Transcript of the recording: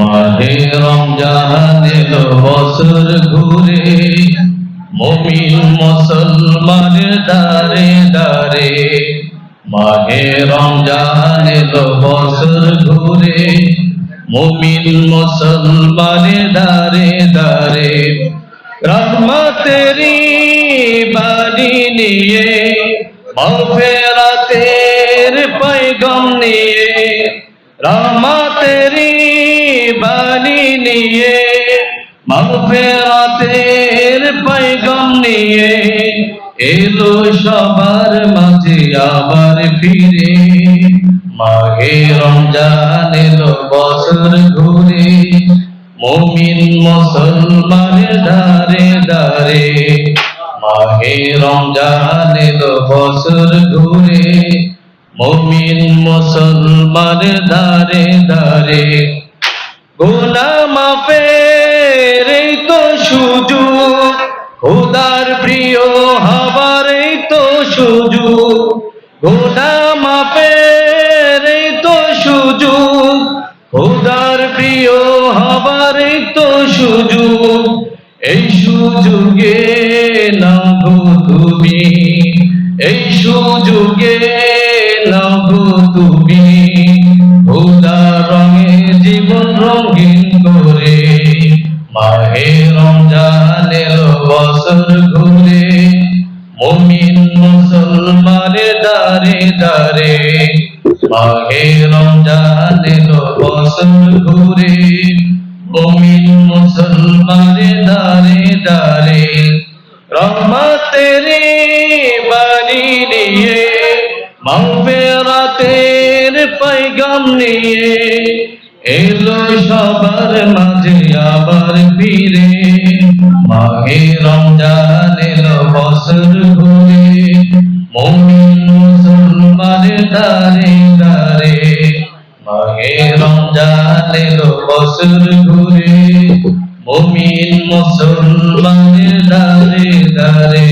মাহে রমজান এলো বছর ঘুরে। মমিন মুসলমানের দারে দারে মাহে রমজান এলো বছর ঘুরে। মমিন মুসলমানের দারে দারে রহমতেরি বাণী নিয়ে মফেরাতের পৈগম নিয়ে, রহমতেরি বাণী নিয়ে মফেরাতের পৈগম নিয়ে এলো সবার মাঝে আবার ফিরে। মাঘে রমজান এলো বছর ঘুরে, মুমিন মুসলমানের দারে দারে মাহে রমজান এলো বছর ঘুরে, মুমিন মুসলমানের দারে দারে গুনা মাফের তো সুযোগ। খুদার প্রিয় হবার এই তো সুযোগ। গুনা মাফের এই তো সুযোগ। খুদার প্রিয় হবার এই তো সুযোগ। এই সুযোগে নাগো তুমি। এই সুযোগে মাহে রমজান এলো বছর ঘুরে, মুমিন মুসলমানের দারে দারে মাহে রমজান এলো বছর ঘুরে, মুমিন মুসলমানের দারে দারে রহমতেরি বাণী নিয়ে, মাগফিরাতের পৈগাম নিয়ে এলো সবার মাঝে আবার ফিরে। মাহে রমজান এলো বছর ঘুরে। মুমিন মুসলমানের দারে দারে মাহে রমজান এলো বছর ঘুরে। মুমিন মুসলমানের দারে দারে